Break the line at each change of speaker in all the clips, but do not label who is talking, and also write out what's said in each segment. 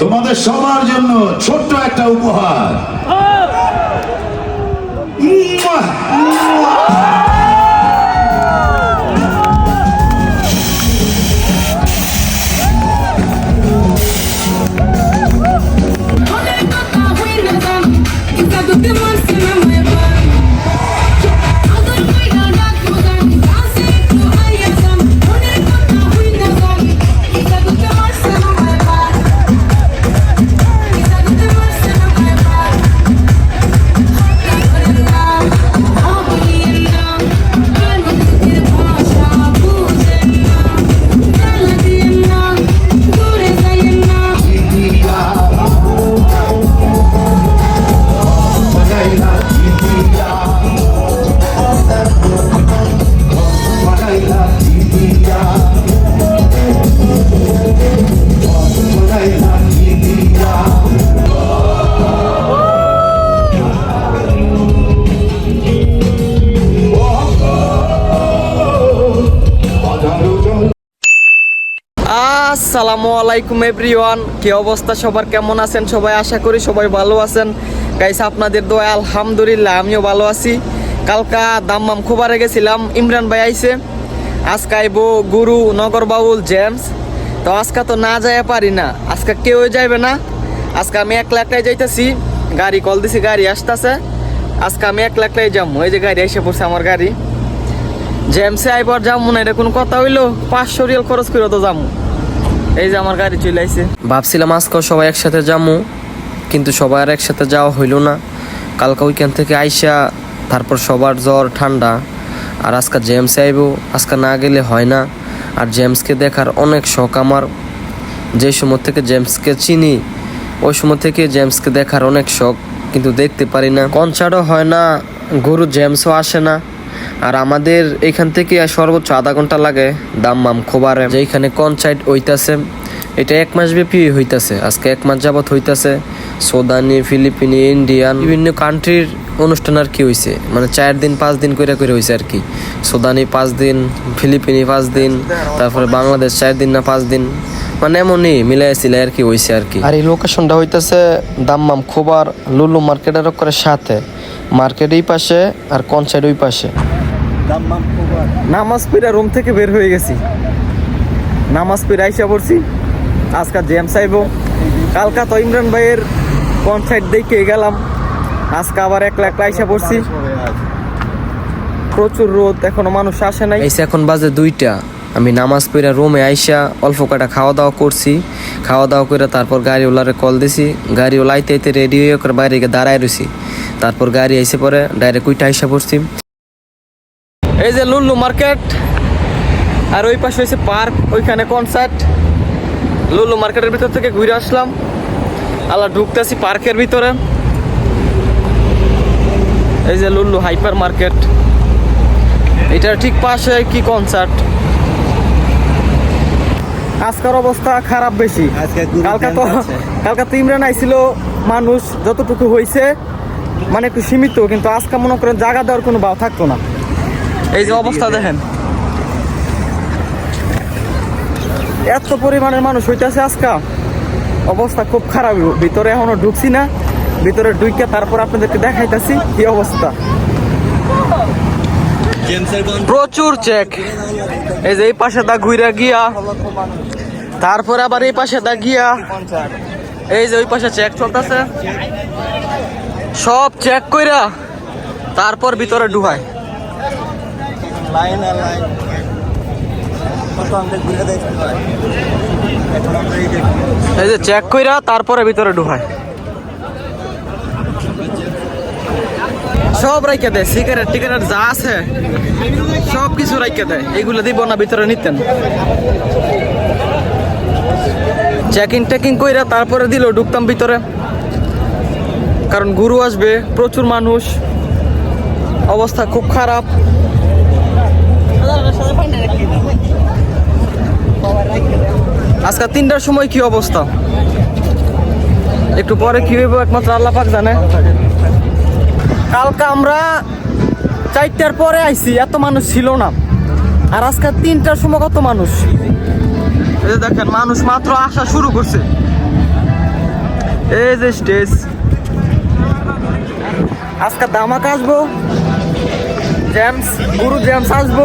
তোমাদের সবার জন্য ছোট্ট একটা উপহার।
আসসালামু আলাইকুম এভরিওয়ান কি অবস্থা? সবার কেমন আছেন? সবাই আশা করি সবাই ভালো আছেন। গাইস আপনাদের দোয়া, আলহামদুলিল্লাহ, আমিও ভালো আছি। কালকা দাম্মাম খোবারে গেছিলাম, ইমরান ভাই আইছে। আজকে আইবো গুরু নগর বাউল জেমস। তো আজকে তো না যায় পারি না। আজকে কেউ যাইবে না। আজকে আমি এক লাখটাই যাইতেছি। গাড়ি কল দিছি, গাড়ি আসতেছে। আজকে আমি এক লাখটাই যাব এই যে গাড়ি এসে পড়ছে আমার গাড়ি। জেমসে আইবার যাব না, এটা কোনো কথা হইল? পাঁচশো রিয়াল খরচ করে তো যাব এই যে আমার গাড়ি চলে আইছে। ভাবছিলাম আজকেও সবাই একসাথে যাব কিন্তু সবাই আর একসাথে যাওয়া হইল না। কালকে উইকেন্ড থেকে আইসা তারপর সবার জ্বর, ঠান্ডা। আর আজকে জেমস আইব, আজকে না গেলে হয় না। আর জেমসকে দেখার অনেক শখ আমার। যে সময় থেকে জেমসকে চিনি, ওই সময় থেকে জেমসকে দেখার অনেক শখ, কিন্তু দেখতে পারি না। কনসার্টও হয় না, গরু জেমসও আসে না। আর আমাদের এখান থেকে সর্বোচ্চ আধা ঘণ্টা লাগে দাম্মাম খোবারে। যেখানে কনসার্ট হইতাছে, এটা এক মাস ব্যাপী হইতাছে। আজকে এক মাস যাবত হইতাছে। সোদানি, ফিলিপিনি, ইন্ডিয়ান, বিভিন্ন কান্ট্রির অনুষ্ঠান আর কি হইছে। মানে চার দিন, পাঁচ দিন করে করে হইছে আর কি। সোদানি পাঁচ দিন, ফিলিপিনি পাঁচ দিন, তারপরে বাংলাদেশ চার দিন না পাঁচ দিন। মানে এমনই মিলাই সিলাই আর কি হইছে আর কি। আর এই লোকেশনটা হইতাছে দাম্মাম খোবার। লুলু মার্কেটের করে সাথে। মার্কেট এই পাশে আর কনসার্ট ওই পাশে। নামাজ পড়ে রুম থেকে বের হয়ে গেছি। নামাজ পড়ে আইসা পড়ছি। আজকে জেমস আইব কালকা তো ইমরান ভাইয়ের কনসার্ট দেখে গেলাম। আজকে আবার এক লাখ আইসা পড়ছি। প্রচুর রোদ এখনও মানুষ আসে নাই। এসে এখন বাজে দুইটা। আমি নামাজ পড়ে রুমে আইসা অল্প কটা খাওয়া দাওয়া করছি। খাওয়া দাওয়া করে তারপর গাড়িওয়ালারে কল দিছি। গাড়িওয়ালা আইতে আইতে রেডি হয়ে করে বাইরে গিয়ে দাঁড়ায় রয়েছি তারপর গাড়ি আইসে পরে ডাইরেক্ট উইটা আইসা পড়ছি। এই যে লুল্লু মার্কেট আর ওই পাশে হয়েছে পার্ক ওইখানে কনসার্ট লুল্লু মার্কেটের ভিতর থেকে ঘুরে আসলাম। আল্লাহ ঢুকতেছি পার্কের ভিতরে। এই যে লুল্লু হাইপার মার্কেট। এটার ঠিক পাশে কি কনসার্ট আজকের অবস্থা খারাপ বেশি। কালকা তো কালকা তো ইমরান আইছিল মানুষ যতটুকু হয়েছে মানে একটু সীমিত কিন্তু আজকে মনে করেন জায়গা দেওয়ার কোনো ভাব থাকতো না। এই যে অবস্থা দেখেন। এত পরিমাণের মানুষ হইতেছে আজকা। অবস্থা খুব খারাপ। ভিতরে এখনও ঢুকছি না। ভিতরে ঢুকে তারপর আপনাদেরকে দেখাইতেছি কি অবস্থা। প্রচুর চেক এই যে এই পাশে দা ঘুরা গিয়া। তারপরে আবার এই পাশে দা গিয়া। এই যে ওই পাশে চেক চলতেছে। সব চেক কইরা তারপর ভিতরে ঢুকায়।
লাইন আর লাইন। কত আমরা ঘুরে দেখতে হয় এই
যে চেক কইরা তারপরে ভিতরে ঢুকায়। সব রাইকে দেয় সিগারেট টিগারেট যা আছে, সব কিছু রাইকে দেয়। এগুলো দিব না, ভিতরে নিতেন। চেকিং টেকিং কইরা তারপরে দিল ঢুকতাম ভিতরে। কারণ গুরু আসবে, প্রচুর মানুষ। অবস্থা খুব খারাপ। আজকে তিনটার সময় কি অবস্থা? একটু পরে কি হইব, একমাত্র আল্লাহ পাক জানে। কালকে আমরা চারটার পরে আইছি, এত মানুষ ছিল না। আর আজকে তিনটার সময় কত মানুষ? এই দেখেন, মানুষ মাত্র আসা শুরু করছে। এই যে স্টেজ আজকে দামাকা আসব। জ্যামস গুরু জ্যামস আসব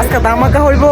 আজকে ধামাকা হইব।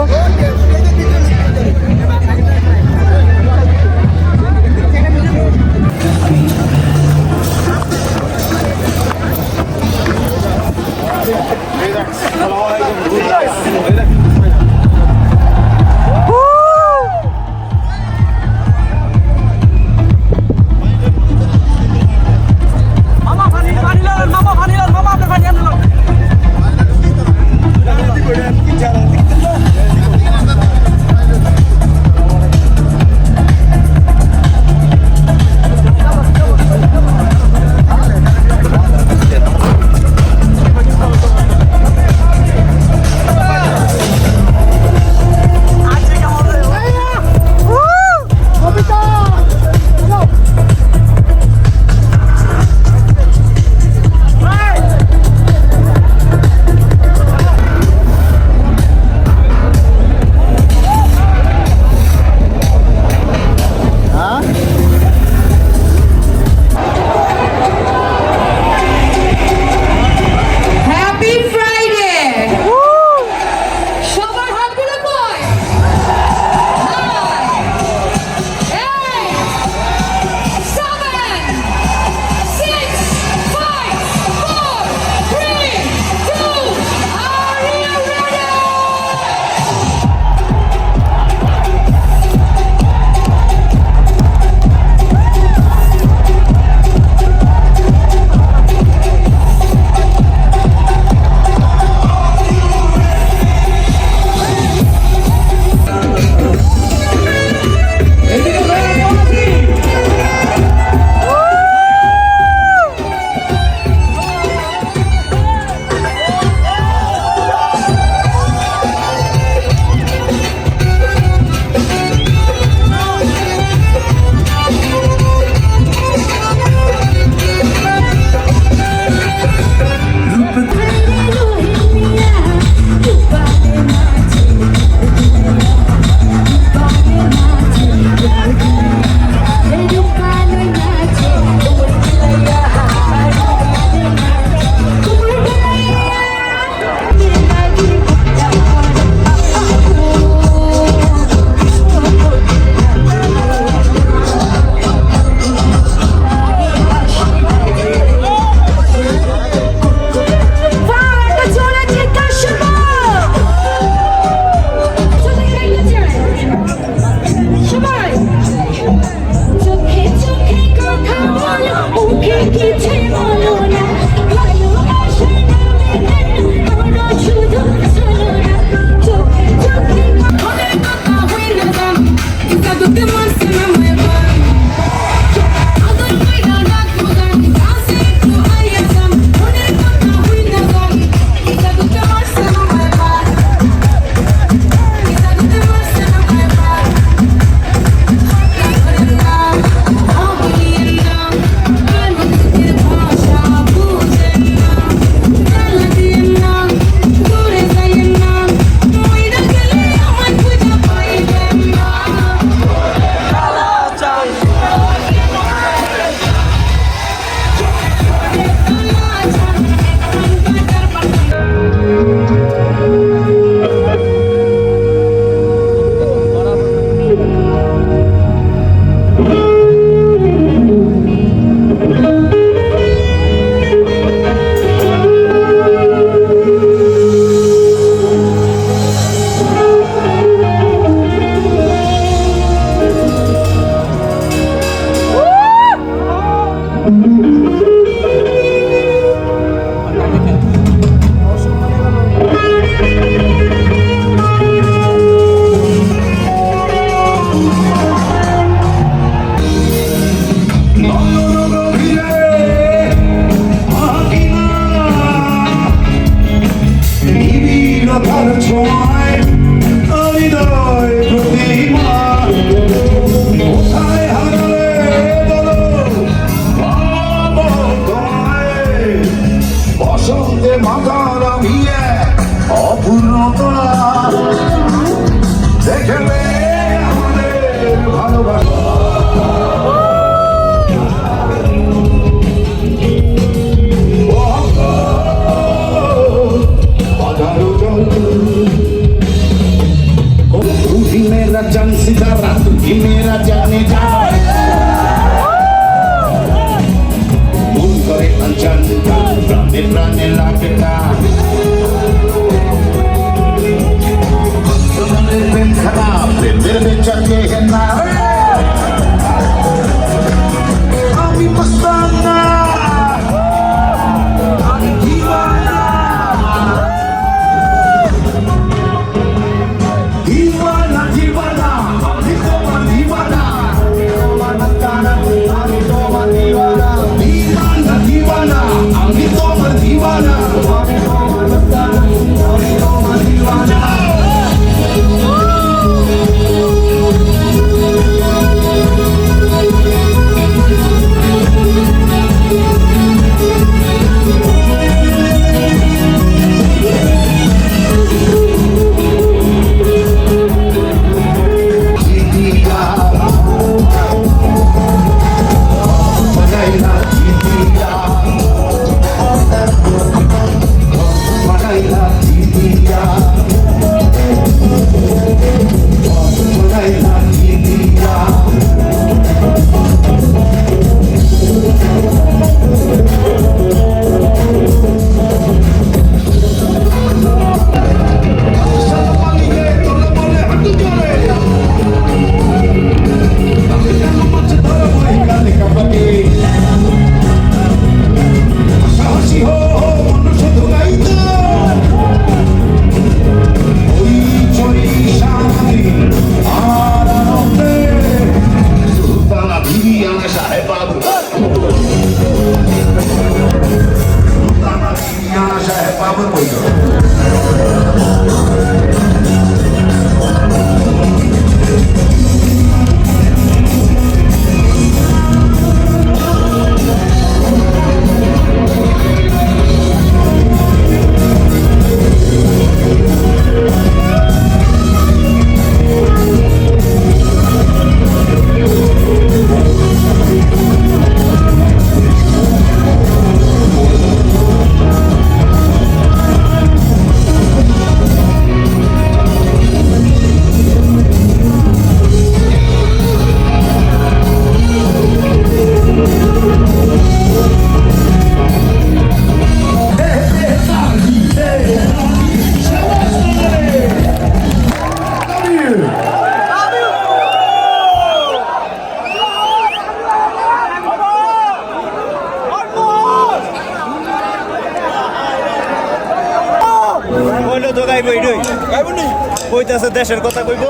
হইতেছে দেশের কথা কইব?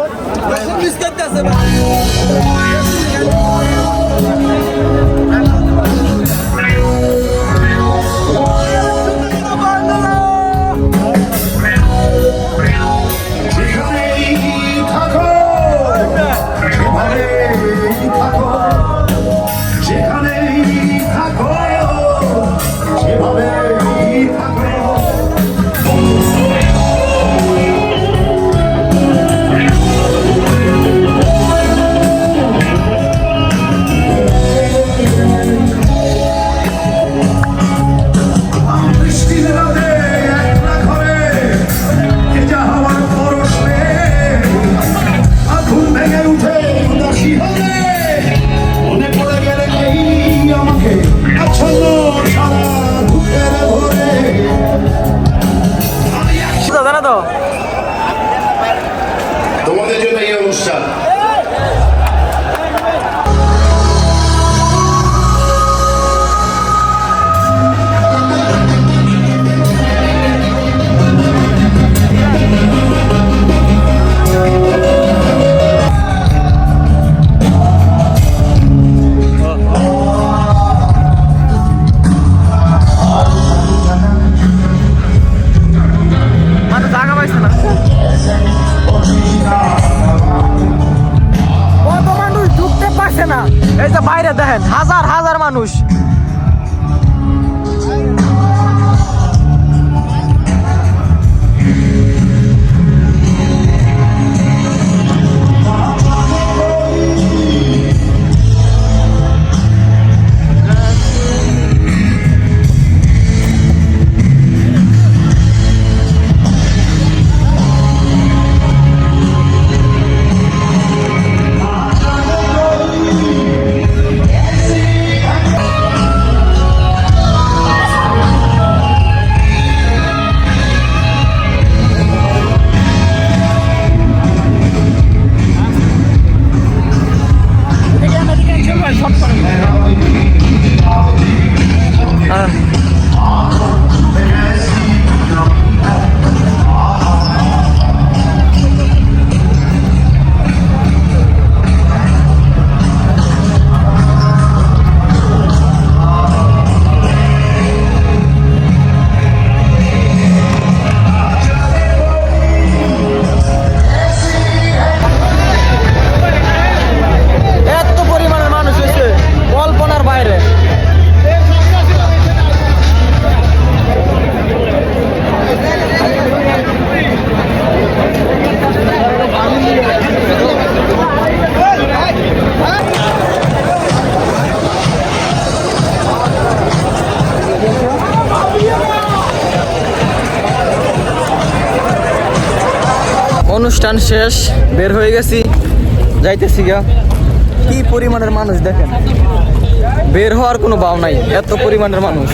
বিস্তারিত অনুষ্ঠান
শেষ, বের হয়ে গেছি। যাইতেছি গা কি পরিমাণের মানুষ দেখেন? বের হওয়ার কোনো বাও নাই, এত পরিমাণের মানুষ।